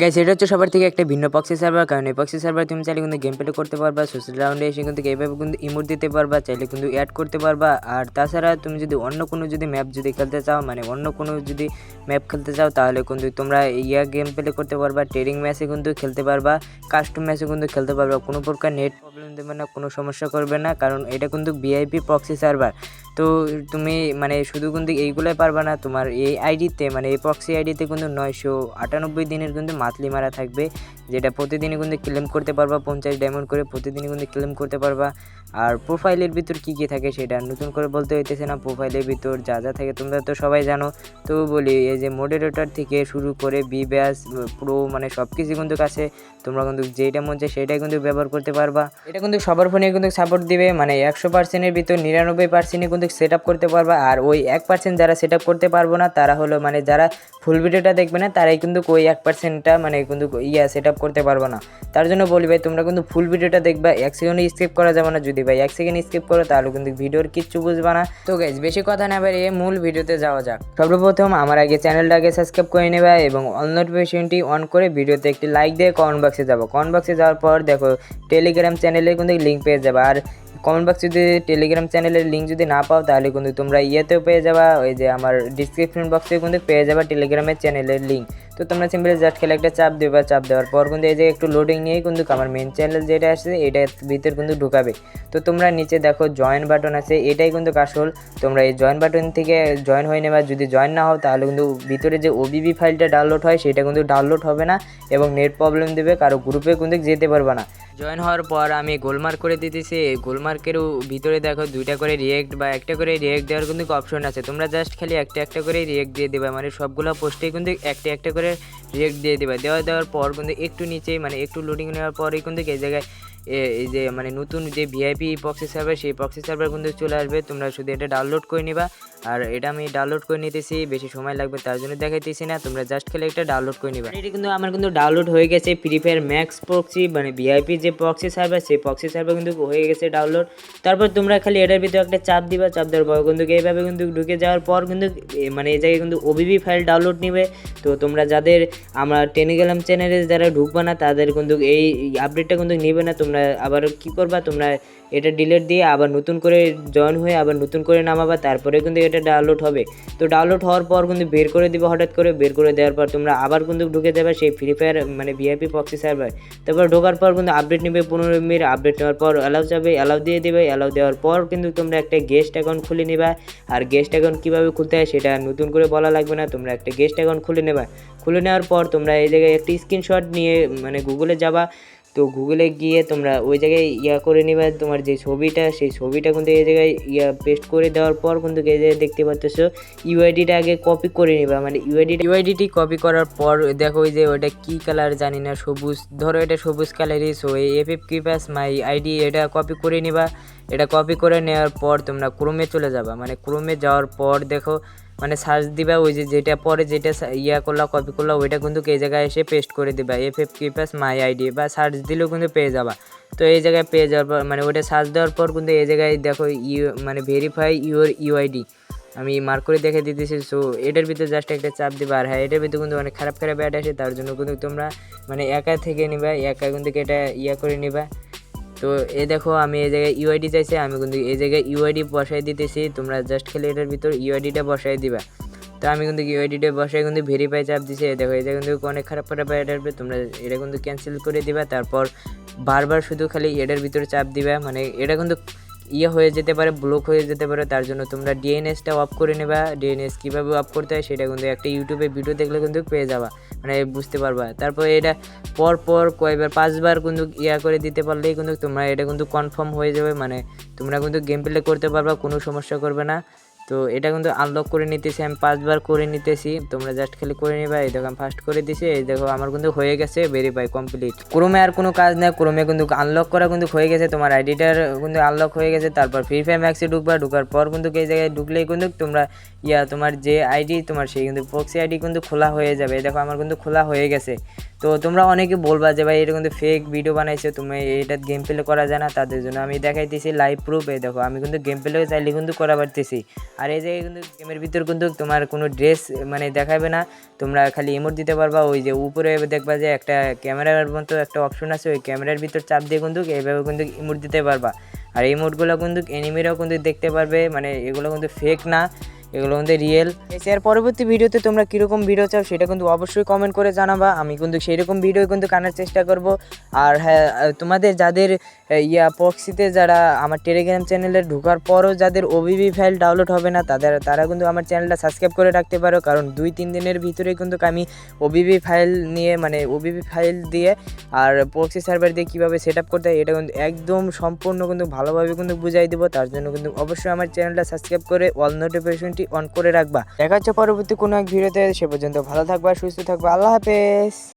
Guys এটা হচ্ছে সবার থেকে একটা ভিন্ন পক্সি সার্ভার কারণ এই পক্সি সার্ভার তুমি চাইলে কিন্তু গেম প্লে করতে পারবা সোশ্যাল রাউন্ডে এসে কিন্তু এইভাবে কিন্তু ইমোট দিতে পারবা, চাইলে কিন্তু অ্যাড করতে পারবা। আর তাছাড়া তুমি যদি অন্য কোনো যদি ম্যাপ যদি খেলতে চাও মানে অন্য কোনো যদি ম্যাপ খেলতে চাও, তাহলে কিন্তু তোমরা ইয়া গেম প্লে করতে পারবা ট্রেডিং ম্যাচে কিন্তু খেলতে পারবা কাস্টম ম্যাচে কিন্তু খেলতে পারবা, কোনো প্রকার নেট প্রবলেম দেবে না, কোনো সমস্যা করবে না, কারণ এটা কিন্তু ভিআইপি প্রক্সি সার্ভার তো তুমি মানে শুধু কিন্তু এইগুলোই পারবা না, তোমার এই আইডিতে মানে এই পক্সি আইডিতে কিন্তু নয়শো আটানব্বই দিনের কিন্তু মাতলি মারা থাকবে। যেটা প্রতিদিনই কিন্তু ক্লেম করতে পারবা, পঞ্চাশ ডায়মন্ড করে প্রতিদিনই কিন্তু ক্লেম করতে পারবা। আর প্রোফাইলের ভিতর কী কী থাকে সেটা নতুন করে বলতে হইতেছে না প্রোফাইলের ভিতর যা যা থাকে তোমরা তো সবাই জানো। তো বলি, এই যে মডারেটর থেকে শুরু করে বি ব্যাস প্রো মানে সব কিছু কিন্তু কাছে। তোমরা কিন্তু যেটা মন চায় সেটাই কিন্তু ব্যবহার করতে পারবা। এটা কিন্তু সবার ফোনে কিন্তু সাপোর্ট দিবে মানে একশো পার্সেন্টের ভিতর নিরানব্বই পার্সেন্টই কিন্তু সেট আপ করতে পারবা। আর ওই এক পার্সেন্ট যারা সেট আপ করতে পারব না, তারা হলো মানে যারা ফুল ভিডিওটা দেখবে না, তারাই কিন্তু ওই এক পার্সেন্টটা মানে কিন্তু ইয়া সেট আপ করতে পারব না। তার জন্য বলি ভাই, তোমরা কিন্তু ফুল ভিডিওটা দেখবা, এক সেকেন্ড স্কিপ করা যাবে না। যদি ভাই এক সেকেন্ড স্কিপ করো, তাহলে কিন্তু ভিডিওর কিচ্ছু বুঝবা না। তো গাইজ বেশি কথা না বাড়িয়ে মূল ভিডিওতে যাওয়া যাক। সর্বপ্রথম আমার আগে চ্যানেলটাকে সাবস্ক্রাইব করে নেবা এবং অল নোটিফিকেশনটি অন করে ভিডিওতে একটি লাইক দিয়ে কমেন্ট বক্সে যাব। কমেন্ট বক্সে যাওয়ার পর দেখো টেলিগ্রাম চ্যানেলে কিন্তু লিঙ্ক পেয়ে যাবে। আর কমেন্ট বক্সে যদি টেলিগ্রাম চ্যানেলের লিঙ্ক যদি না পাও, তাহলে কিন্তু তোমরা ইয়েতেও পেয়ে যাবা, ওই যে আমার ডিসক্রিপশন বক্সে কিন্তু পেয়ে যাবা টেলিগ্রামের চ্যানেলের লিঙ্ক তো তোমরা সিম্পলি জাস্ট খেলে একটা চাপ দেবা, চাপ দেওয়ার পর কিন্তু এই যে একটু লোডিং নিয়েই কিন্তু আমার মেন চ্যানেল যেটা আসছে এটার ভিতর কিন্তু ঢুকাবে। তো তোমরা নিচে দেখো জয়েন বাটন আছে, এটাই কিন্তু আসল তোমরা এই জয়েন বাটন থেকে জয়েন হয়ে নেবা, যদি জয়েন না হও, তাহলে কিন্তু ভিতরে যে ওবিবি ফাইলটা ডাউনলোড হয়, সেটা কিন্তু ডাউনলোড হবে না এবং নেট প্রবলেম দেবে, কারও গ্রুপে কিন্তু যেতে পারবে না। জয়েন হওয়ার পর আমি গোলমার্ক করে দিতেছি। এই গোলমার্কেরও ভিতরে দেখো দুইটা করে রিয়েক্ট বা একটা করে রিয়েক্ট দেওয়ার কিন্তু অপশন আছে। তোমরা জাস্ট খালি একটা একটা করে রিয়েক্ট দিয়ে দেবে। মানে সবগুলো পোস্টেই কিন্তু একটা একটা করে রিয়েক্ট দিয়ে দেবা। দেওয়া দেওয়ার পর কিন্তু একটু নিচেই মানে একটু লোডিং নেওয়ার পরেই কিন্তু এই জায়গায় এই যে মানে নতুন যে ভিআইপি প্রক্সি সার্ভার সেই প্রক্সি সার্ভার কিন্তু চলে আসবে। তোমরা শুধু এটা ডাউনলোড করে নিবা। আর এটা আমি ডাউনলোড করে নিতেছি, বেশি সময় লাগবে তার জন্য দেখাইতেছি না, তোমরা জাস্ট খেলে একটা ডাউনলোড করে নিবা। এটা কিন্তু আমার কিন্তু ডাউনলোড হয়ে গেছে ফ্রি ফায়ার ম্যাক্স প্রক্সি মানে ভিআইপি যে প্রক্সি সার্ভার সেই প্রক্সি সার্ভার কিন্তু হয়ে গেছে ডাউনলোড তারপর তোমরা খালি এটার ভিতরে একটা চাপ দিবা, চাপ দেওয়ার পর কিন্তু এইভাবে কিন্তু ঢুকে যাওয়ার পর কিন্তু মানে এই জায়গায় কিন্তু ওবিবি ফাইল ডাউনলোড নিবে। তো তোমরা যাদের, আমরা টেলিগ্রাম চ্যানেলে যারা ঢুকবে না, তাদের কিন্তু এই আপডেটটা কিন্তু নেবে না, তোমরা আবার কি করবা, তোমরা এটা ডিলেট দিয়ে আবার নতুন করে জয়েন হয়ে আবার নতুন করে নামাবা, তারপরে কিন্তু এটা ডাউনলোড হবে। তো ডাউনলোড হওয়ার পর কিন্তু বের করে দিবে হঠাৎ করে, বের করে দেওয়ার পর তোমরা আবার কিন্তু ঢুকে দেবে সেই ফ্রি ফায়ার মানে ভিআইপি পক্সি সার্ভার তারপর ঢোকার পর কিন্তু আপডেট নেবে পনেরো মিনিট আপডেট নেওয়ার পর অ্যালাউ যাবে অ্যালাউ দিয়ে দেবে অ্যালাউ দেওয়ার পর কিন্তু তোমরা একটা গেস্ট অ্যাকাউন্ট খুলে নেবা। আর গেস্ট অ্যাকাউন্ট কীভাবে খুলতে হয় সেটা নতুন করে বলা লাগবে না, তোমরা একটা গেস্ট অ্যাকাউন্ট খুলে নেবা। খুলে নেওয়ার পর তোমরা এই জায়গায় একটা স্ক্রিনশট নিয়ে মানে গুগলে যাবা। তো গুগলে গিয়ে তোমরা ওই জায়গায় ইয়া করে নেবে তোমার যে ছবিটা, সেই ছবিটা কিন্তু এই জায়গায় ইয়া পেস্ট করে দেওয়ার পর কিন্তু এই জায়গায় দেখতে পাচ্ছ ইউআইডিটা আগে কপি করে নিবা। মানে ইউআইডি ইউআইডিটি কপি করার পর দেখো ওই যে ওটা কী কালার জানি না, সবুজ ধরো এটা সবুজ কালারই সো এই এফ এফ কিপাস মাই আইডি এটা কপি করে নিবা। এটা কপি করে নেওয়ার পর তোমরা ক্রোমে চলে যাবা। মানে ক্রোমে যাওয়ার পর দেখো মানে সার্চ দিবা, ওই যে যেটা পরে যেটা ইয়া করলা কপি করলা, ওইটা কিন্তু এই জায়গায় এসে পেস্ট করে দিবা। এফ এফ কি কিপাস মাই আইডি বা সার্চ দিলেও কিন্তু পেয়ে যাবা। তো এই জায়গায় পেয়ে যাওয়ার পর মানে ওইটা সার্চ দেওয়ার পর কিন্তু এই জায়গায় দেখো ইউ মানে ভেরিফাই ইউর ইউআইডি আমি মার্ক করে দেখে দিতেছি সো এটার ভিতরে জাস্ট একটা চাপ দিবা। আর হ্যাঁ এটার ভিতরে কিন্তু অনেক খারাপ খারাপ অ্যাড আসে, তার জন্য কিন্তু তোমরা মানে একা থেকে নিবা, একা কিন্তু এটা ইয়া করে নিবা। তো এ দেখো, আমি এই জায়গায় ইউআইডি চাইছি, আমি কিন্তু এই জায়গায় ইউআইডি বসাই দিতেছি। তোমরা জাস্ট খালি এটার ভিতর ইউআইডিটা বসাই দিবা। তো আমি কিন্তু ইউআইডিটা বসাই কিন্তু ভেরিফাই চাপ দিছি। এ দেখো এটা কিন্তু অনেক খারাপ খারাপ অ্যাড আসবে। তোমরা এটা কিন্তু ক্যান্সেল করে দিবা। তারপর বারবার শুধু খালি এটার ভিতরে চাপ দিবা। মানে এটা কিন্তু ইয়ে হয়ে যেতে পারে ব্লক হয়ে যেতে পারে, তার জন্য তোমরা ডিএনএসটা অফ করে নেবা। ডিএনএস কীভাবে অফ করতে হয় সেটা কিন্তু একটা ইউটিউবে ভিডিও দেখলে কিন্তু পেয়ে যাবা মানে বুঝতে পারবা। তারপর এটা পর পর কয়েকবার পাঁচবার কিন্তু ইয়া করে দিতে পারলেই কিন্তু তোমরা এটা কিন্তু কনফার্ম হয়ে যাবে মানে তোমরা কিন্তু গেম প্লে করতে পারবা, কোনো সমস্যা করবে না। তো এটা কিন্তু আনলক করে নিতেছি, আমি পাঁচবার করে নিতেছি। তোমরা জাস্ট খালি করে নিবা, এই দেখো আমি ফার্স্ট করে দিছি, এই দেখো আমার কিন্তু হয়ে গেছে ভেরিফাই কমপ্লিট ক্রোমে আর কোনো কাজ নেই ক্রোমে কিন্তু আনলক করা কিন্তু হয়ে গেছে, তোমার আইডিটার কিন্তু আনলক হয়ে গেছে, তারপর ফ্রি ফায়ার ম্যাক্সে ঢুকবা, ঢুকার পর কিন্তু এই জায়গায় ঢুকলেই কিন্তু তোমরা, ইয়া, তোমার যে আইডি তোমার সেই কিন্তু প্রক্সি আইডি কিন্তু খোলা হয়ে যাবে, এই দেখো আমার কিন্তু খোলা হয়ে গেছে। তো তোমরা অনেকে বলবা যে, ভাই এটা কিন্তু ফেক ভিডিও বানাইছো, তুমি এটা গেম প্লে করা যায় না। তাদের জন্য আমি দেখাইতেছি লাইভ প্রুফ এই দেখো, আমি কিন্তু গেম প্লে চাইলে কিন্তু করা পারতেছি। আর এই জায়গায় কিন্তু গেমের ভিতর কিন্তু তোমার কোনো ড্রেস মানে দেখাবে না। তোমরা খালি ইমোট দিতে পারবা, ওই যে উপরে দেখবা যে একটা ক্যামেরার মতো একটা অপশন আছে, ওই ক্যামেরার ভিতর চাপ দিয়ে কিন্তু এইভাবে কিন্তু ইমোট দিতে পারবা। আর এই ইমোটগুলো কিন্তু এনিমিরাও কিন্তু দেখতে পারবে মানে এগুলো কিন্তু ফেক না। এগুলো কিন্তু রিয়েল এর পরবর্তী ভিডিওতে তোমরা কীরকম ভিডিও চাও সেটা কিন্তু অবশ্যই কমেন্ট করে জানাবা। আমি কিন্তু সেই রকম ভিডিও কিন্তু কানার চেষ্টা করব। আর হ্যাঁ তোমাদের যাদের ইয়া পক্সিতে যারা আমার টেলিগ্রাম চ্যানেলে ঢোকার পরও যাদের ওবিবি ফাইল ডাউনলোড হবে না, তাদের, তারা কিন্তু আমার চ্যানেলটা সাবস্ক্রাইব করে রাখতে পারো। কারণ দুই তিন দিনের ভিতরে কিন্তু আমি ওবিবি ফাইল নিয়ে মানে ওবিবি ফাইল দিয়ে আর পক্সি সার্ভার দিয়ে কীভাবে সেট আপ করতে হয়, এটা কিন্তু একদম সম্পূর্ণ কিন্তু ভালোভাবে কিন্তু বুঝাই দেবো। তার জন্য কিন্তু অবশ্যই আমার চ্যানেলটা সাবস্ক্রাইব করে অল অন করে রাখবা। দেখা হচ্ছে পরবর্তী কোনো এক ভিডিওতে সে পর্যন্ত ভালো থাকবা, সুস্থ থাকবা। আল্লাহ হাফেজ।